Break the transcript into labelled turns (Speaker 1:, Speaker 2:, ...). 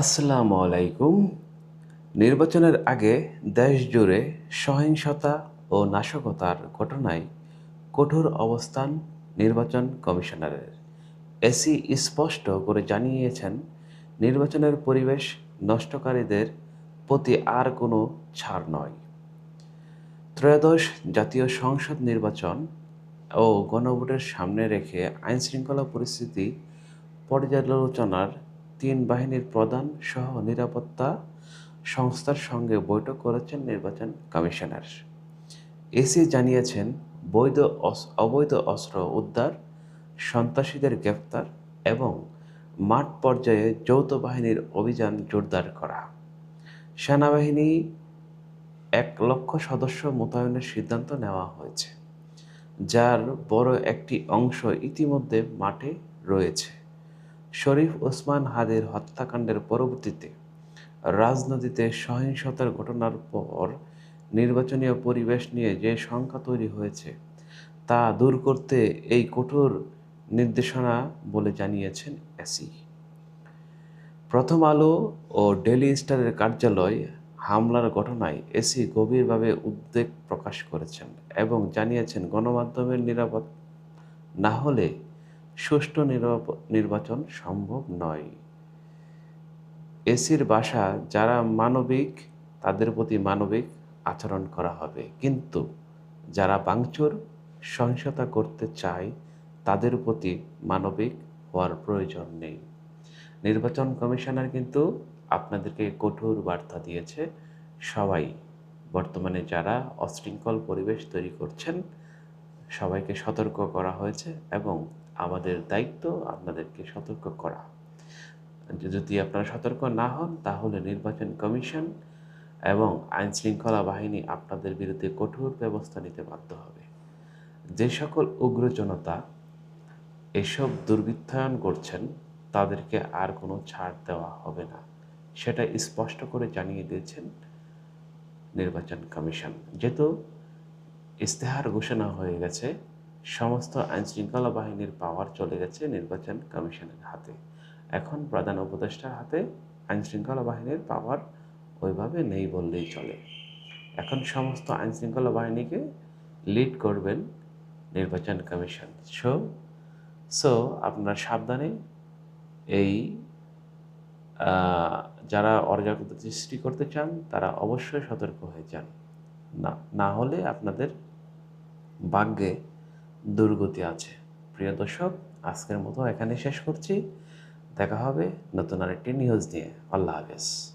Speaker 1: আসসালামু আলাইকুম। নির্বাচনের আগে দেশ জুড়ে সহিংসতা ও নাশকতার ঘটনায় কঠোর অবস্থান নির্বাচন কমিশনারের। এসি স্পষ্ট করে জানিয়েছেন, নির্বাচনের পরিবেশ নষ্টকারীদের প্রতি আর কোনো ছাড় নয়। ত্রয়োদশ জাতীয় সংসদ নির্বাচন ও গণভোটের সামনে রেখে আইনশৃঙ্খলা পরিস্থিতি পর্যালোচনার তিন বাহিনীর প্রধান সহ নিরাপত্তা সংস্থার সঙ্গে বৈঠক করেছেন নির্বাচন কমিশনার। এসি জানিয়েছেন, বৈধ অবৈধ অস্ত্র উদ্ধার, সন্ত্রাসীদের গ্রেফতার এবং মাঠ পর্যায়ে যৌথ বাহিনীর অভিযান জোরদার করা। সেনাবাহিনী এক লক্ষ সদস্য মোতায়েনের সিদ্ধান্ত নেওয়া হয়েছে, যার বড় একটি অংশ ইতিমধ্যে মাঠে রয়েছে। শরীফ ওসমান হাদির হত্যাকাণ্ডের পরবর্তীতে রাজনীতিতে সহিংসতার ঘটনার পর নির্বাচনীয় পরিবেশ নিয়ে যে শঙ্কা তৈরি হয়েছে, তা দূর করতে এই কঠোর নির্দেশনা বলে জানিয়েছেন এসি। প্রথম আলো ও ডেলি স্টারের কার্যালয় হামলার ঘটনায় এসি গভীরভাবে উদ্বেগ প্রকাশ করেছেন এবং জানিয়েছেন, গণমাধ্যমের নিরাপদ না হলে সুষ্ঠু নির্বাচন সম্ভব নয়। এসির বাসা যারা মানবিক, তাদের প্রতি মানবিক আচরণ করা হবে। কিন্তু যারা বাংচুর সহিংসতা করতে চায়, তাদের প্রতি মানবিক হওয়ার প্রয়োজন নেই। নির্বাচন কমিশনার কিন্তু আপনাদেরকে কঠোর বার্তা দিয়েছে। সবাই বর্তমানে যারা অশৃঙ্খল পরিবেশ তৈরি করছেন সবাইকে সতর্ক করা হয়েছে এবং আমাদের দায়িত্ব আপনাদেরকে সতর্ক করা। যদি আপনারা সতর্ক না হন, তাহলে নির্বাচন কমিশন এবং আইন শৃঙ্খলা বাহিনী আপনাদের বিরুদ্ধে কঠোর ব্যবস্থা নিতে বাধ্য হবে। যে সকল উগ্র জনতা এসব দুর্বৃত্তায়ন করছেন, তাদেরকে আর কোনো ছাড় দেওয়া হবে না। সেটা স্পষ্ট করে জানিয়ে দিয়েছেন নির্বাচন কমিশন। যেহেতু ইস্তেহার ঘোষণা হয়ে গেছে। সমস্ত আইনশৃঙ্খলা বাহিনীর পাওয়ার চলে গেছে নির্বাচন কমিশনের হাতে। এখন প্রধান উপদেষ্টার হাতে আইনশৃঙ্খলা বাহিনীর পাওয়ার ওইভাবে নেই বললেই চলে। এখন সমস্ত আইনশৃঙ্খলা বাহিনীকে লিড করবেন নির্বাচন কমিশন। সো সো আপনারা সাবধানে এই যারা অরাজকতা সৃষ্টি করতে চান, তারা অবশ্যই সতর্ক হয়ে যান। না না হলে আপনাদের ভাগ্যে দুর্গতি আছে। প্রিয় দর্শক, আজকের মতো এখানে শেষ করছি। দেখা হবে নতুন আরেকটি নিউজ নিয়ে। আল্লাহ হাফেজ।